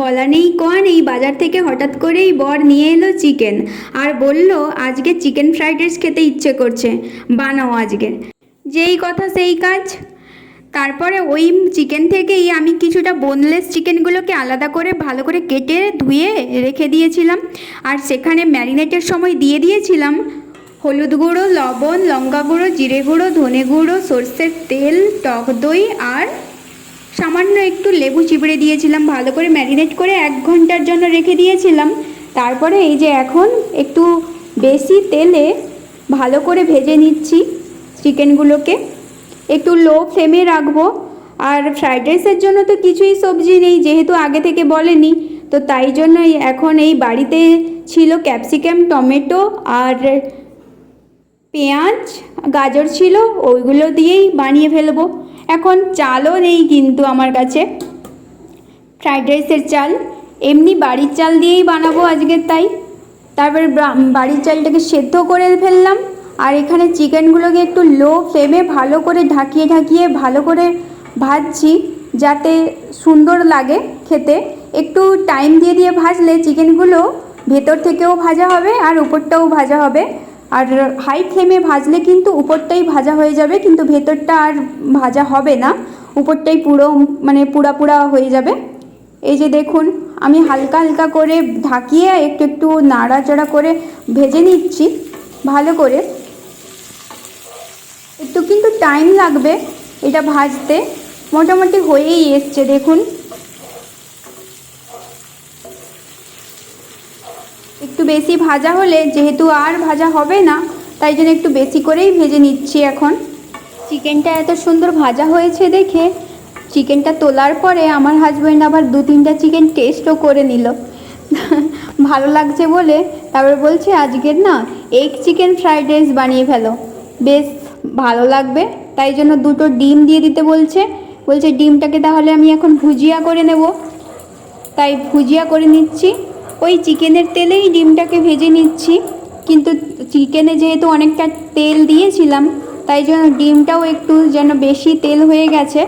বলা নেই কন এই বাজার থেকে হঠাৎ করেই বর নিয়ে এলো চিকেন আর বলল, আজকে চিকেন ফ্রাইড রাইস খেতে ইচ্ছে করছে, বানাও আজকে। যেই কথা সেই কাজ। তারপরে ওই চিকেন থেকেই আমি কিছুটা বোনলেস চিকেনগুলোকে আলাদা করে, ভালো করে কেটে ধুয়ে রেখে দিয়েছিলাম। আর সেখানে ম্যারিনেটের সময় দিয়ে দিয়েছিলাম হলুদ গুঁড়ো, লবণ, লঙ্কা গুঁড়ো, জিরে গুঁড়ো, ধনে গুঁড়ো, সর্ষের তেল, টক দই আর সামান্য একটু লেবু চিবড়ে দিয়েছিলাম, ভালো করে ম্যারিনেট করে এক ঘণ্টার জন্য রেখে দিয়েছিলাম। তারপরে এই যে এখন একটু বেশি তেলে ভালো করে ভেজে নিচ্ছি চিকেনগুলোকে। একটু লো ফ্লেমে রাখব। আর ফ্রাইড রাইসের জন্য তো কিছুই সবজি নেই, যেহেতু আগে থেকে বলেনি, তো তাই জন্যই এখন এই বাড়িতে ছিল ক্যাপসিকাম, টমেটো আর পেঁয়াজ, গাজর ছিল, ওইগুলো দিয়েই বানিয়ে ফেলব। এখন চালও নেই কিন্তু আমার কাছে। ফ্রাইড রাইসের চাল, এমনি বাড়ির চাল দিয়েই বানাবো আজকে তাই। তারপরে বাড়ির চালটাকে সেদ্ধ করে ফেললাম। আর এখানে চিকেনগুলোকে একটু লো ফ্লেমে ভালো করে ঢাকিয়ে ঢাকিয়ে ভালো করে ভাজছি যাতে সুন্দর লাগে খেতে। একটু টাইম দিয়ে দিয়ে ভাজলে চিকেনগুলো ভেতর থেকেও ভাজা হবে আর উপরটাও ভাজা হবে। আর হাই ফ্লেমে ভাজলে কিন্তু উপরটাই ভাজা হয়ে যাবে, কিন্তু ভেতরটা আর ভাজা হবে না। উপরটাই পুরো মানে পুরা পুরা হয়ে যাবে। এই যে দেখুন, আমি হালকা হালকা করে ঢাকিয়ে একটু একটু নাড়াচাড়া করে ভেজে নিচ্ছি, ভালো করে। একটু কিন্তু টাইম লাগবে এটা ভাজতে। মোটামুটি হয়েই এসছে, দেখুন। একটু বেশি ভাজা হলে যেহেতু আর ভাজা হবে না, তাই জন্য একটু বেশি করেই ভেজে নিচ্ছি এখন। চিকেনটা এত সুন্দর ভাজা হয়েছে দেখে চিকেনটা তোলার পরে আমার হাজব্যান্ড আবার দু তিনটা চিকেন টেস্টও করে নিল। ভালো লাগছে বলে তারপরে বলছে, আজকের না এগ চিকেন ফ্রাইড রাইস বানিয়ে ফেলো। বেশ ভালো লাগবে, তাই জন্য দুটো ডিম দিয়ে দিতে বলছে। বলছে, ডিমটাকে তাহলে আমি এখন ভুজিয়া করে নেব। তাই ভুজিয়া করে নিচ্ছি। ওই চিকেনের তেলেই ডিমটাকে ভেজে নিচ্ছি। কিন্তু চিকেনে যেহেতু অনেকটা তেল দিয়েছিলাম, তাই জন্য ডিমটাও একটু যেন বেশি তেল হয়ে গেছে।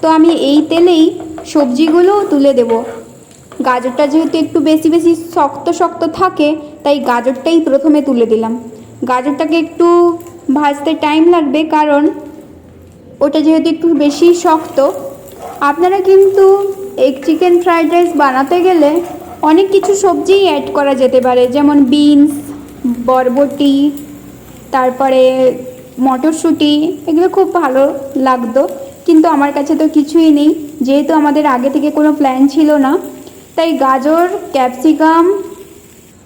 তো আমি এই তেলেই সবজিগুলোও তুলে দেব। গাজরটা যেহেতু একটু বেশি বেশি শক্ত শক্ত থাকে, তাই গাজরটাই প্রথমে তুলে দিলাম। গাজরটাকে একটু ভাজতে টাইম লাগবে কারণ ওটা যেহেতু একটু বেশি শক্ত। আপনারা কিন্তু এগ চিকেন ফ্রাইড রাইস বানাতে গেলে অনেক কিছু সবজিই অ্যাড করা যেতে পারে, যেমন বিনস বরবটি, তারপরে মটরশুঁটি, এগুলো খুব ভালো লাগতো। কিন্তু আমার কাছে তো কিছুই নেই, যেহেতু আমাদের আগে থেকে কোনো প্ল্যান ছিল না। তাই গাজর, ক্যাপসিকাম,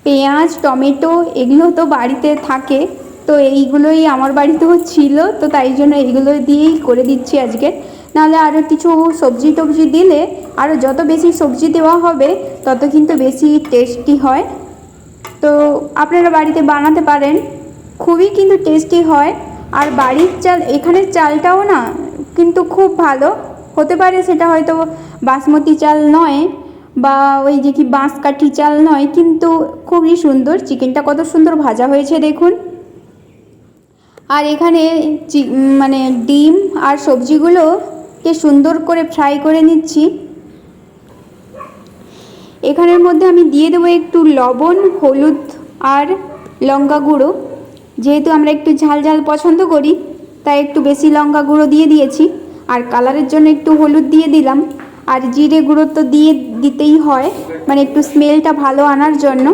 পেঁয়াজ, টমেটো এগুলো তো বাড়িতে থাকে, তো এইগুলোই আমার বাড়িতেও ছিল, তো তাই জন্য এইগুলো দিয়েই করে দিচ্ছি আজকে। নাহলে আরও কিছু সবজি টবজি দিলে আরও যত বেশি সবজি দেওয়া হবে, তত কিন্তু বেশি টেস্টি হয়। তো আপনারা বাড়িতে বানাতে পারেন, খুবই কিন্তু টেস্টি হয়। আর বাড়ির চাল, এখানের চালটাও না কিন্তু খুব ভালো। হতে পারে সেটা হয়তো বাসমতি চাল নয় বা ওই যে কি বাঁশকাঠি চাল নয়, কিন্তু খুবই সুন্দর। চিকেনটা কত সুন্দর ভাজা হয়েছে দেখুন। আর এখানে মানে ডিম আর সবজিগুলোকে সুন্দর করে ফ্রাই করে নিচ্ছি। এখানের মধ্যে আমি দিয়ে দেবো একটু লবণ, হলুদ আর লঙ্কা গুঁড়ো। যেহেতু আমরা একটু ঝাল ঝাল পছন্দ করি, তাই একটু বেশি লঙ্কা গুঁড়ো দিয়ে দিয়েছি। আর কালারের জন্য একটু হলুদ দিয়ে দিলাম। আর জিরে গুঁড়ো তো দিয়ে দিতেই হয় মানে একটু স্মেলটা ভালো আনার জন্য।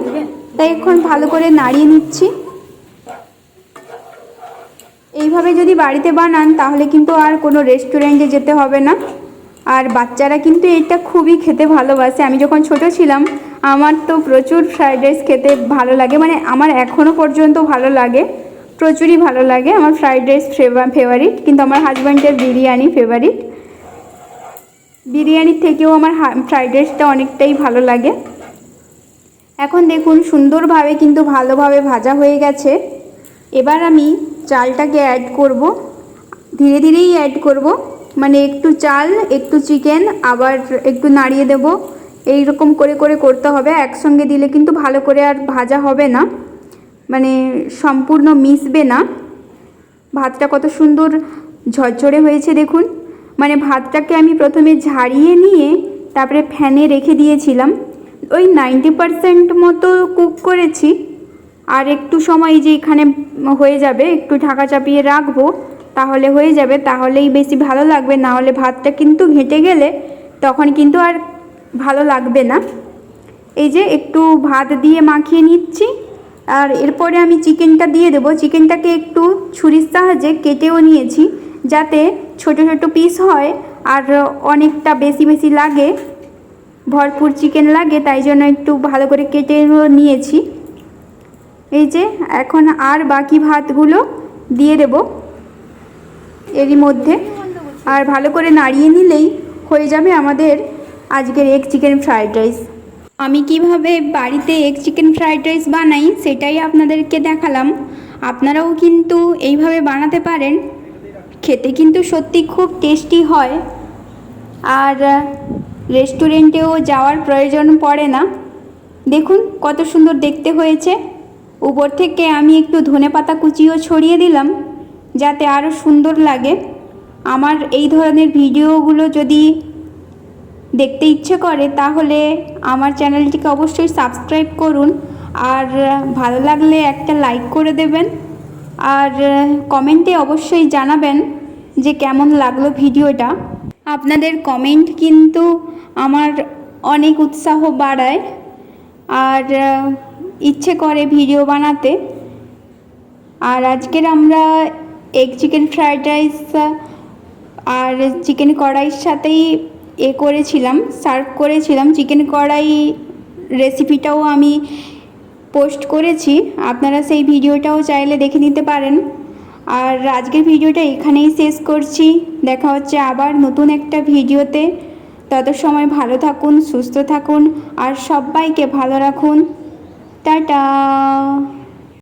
তাই এখন ভালো করে নাড়িয়ে নিচ্ছি। এইভাবে যদি বাড়িতে বানান, তাহলে কিন্তু আর কোনো রেস্টুরেন্টে যেতে হবে না। আর বাচ্চারা কিন্তু এটা খুবই খেতে ভালোবাসে। আমি যখন ছোট ছিলাম, আমার তো প্রচুর ফ্রাইড রাইস খেতে ভালো লাগে। মানে আমার এখনও পর্যন্ত ভালো লাগে, প্রচুরই ভালো লাগে আমার ফ্রাইড রাইস ফেভারিট কিন্তু আমার হাজব্যান্ডের বিরিয়ানি ফেভারিট বিরিয়ানির থেকেও আমার ফ্রাইড রাইসটা অনেকটাই ভালো লাগে। এখন দেখুন, সুন্দরভাবে কিন্তু ভালোভাবে ভাজা হয়ে গেছে। এবার আমি চালটাকে অ্যাড করব। ধীরে ধীরেই অ্যাড করব। মানে একটু চাল, একটু চিকেন আবার একটু নাড়িয়ে দেব। এই রকম করে করে করতে হবে। একসঙ্গে দিলে কিন্তু ভালো করে আর ভাজা হবে না। মানে সম্পূর্ণ মিশবে না। ভাতটা কত সুন্দর ঝরঝরে হয়েছে দেখুন। মানে ভাতটাকে আমি প্রথমে ঝাড়িয়ে নিয়ে তারপরে ফ্যানে রেখে দিয়েছিলাম। ওই নাইনটি পারসেন্ট মতো কুক করেছি। আর একটু সময় যে এখানে হয়ে যাবে, একটু ঢাকা চাপিয়ে রাখব, তাহলে হয়ে যাবে, তাহলেই বেশি ভালো লাগবে, না হলে ভাতটা কিন্তু ঘেঁটে গেলে তখন কিন্তু আর ভালো লাগবে না। এই যে একটু ভাত দিয়ে মাখিয়ে নিচ্ছি, আর এরপরে আমি চিকেনটা দিয়ে দেবো। চিকেনটাকে একটু ছুরির সাহায্যে কেটেও নিয়েছি, যাতে ছোট ছোট পিস হয় আর অনেকটা বেশি বেশি লাগে, ভরপুর চিকেন লাগে, তাই জন্য একটু ভালো করে কেটেও নিয়েছি। এই যে, এখন আর বাকি ভাতগুলো দিয়ে দেব এরই মধ্যে। আর ভালো করে নাড়িয়ে নিলেই হয়ে যাবে আমাদের আজকের এগ চিকেন ফ্রাইড রাইস আমি কীভাবে বাড়িতে এগ চিকেন ফ্রাইড রাইস বানাই সেটাই আপনাদেরকে দেখালাম। আপনারাও কিন্তু এইভাবে বানাতে পারেন। খেতে কিন্তু সত্যি খুব টেস্টি হয়। আর রেস্টুরেন্টেও যাওয়ার প্রয়োজন পড়ে না। দেখুন কত সুন্দর দেখতে হয়েছে। উপর থেকে আমি একটু ধনে পাতা কুচিও ছড়িয়ে দিলাম, যাতে আরও সুন্দর লাগে। আমার এই ধরনের ভিডিওগুলো যদি দেখতে ইচ্ছে করে, তাহলে আমার চ্যানেলটিকে অবশ্যই সাবস্ক্রাইব করুন। আর ভালো লাগলে একটা লাইক করে দেবেন। আর কমেন্টে অবশ্যই জানাবেন যে কেমন লাগল ভিডিওটা। আপনাদের কমেন্ট কিন্তু আমার অনেক উৎসাহ বাড়ায়। আর ইচ্ছে করে ভিডিও বানাতে। আর আজকের আমরা এগ চিকেন ফ্রায়েড রাইস আর চিকেন কড়াইয়ের সাথেই এ করেছিলাম সার্ভ করেছিলাম। চিকেন কড়াই রেসিপিটাও আমি পোস্ট করেছি, আপনারা সেই ভিডিওটাও চাইলে দেখে নিতে পারেন। আর আজকের ভিডিওটা এখানেই শেষ করছি। দেখা হচ্ছে আবার নতুন একটা ভিডিওতে। তত সময় ভালো থাকুন, সুস্থ থাকুন, আর সবাইকে ভালো রাখুন। টাটা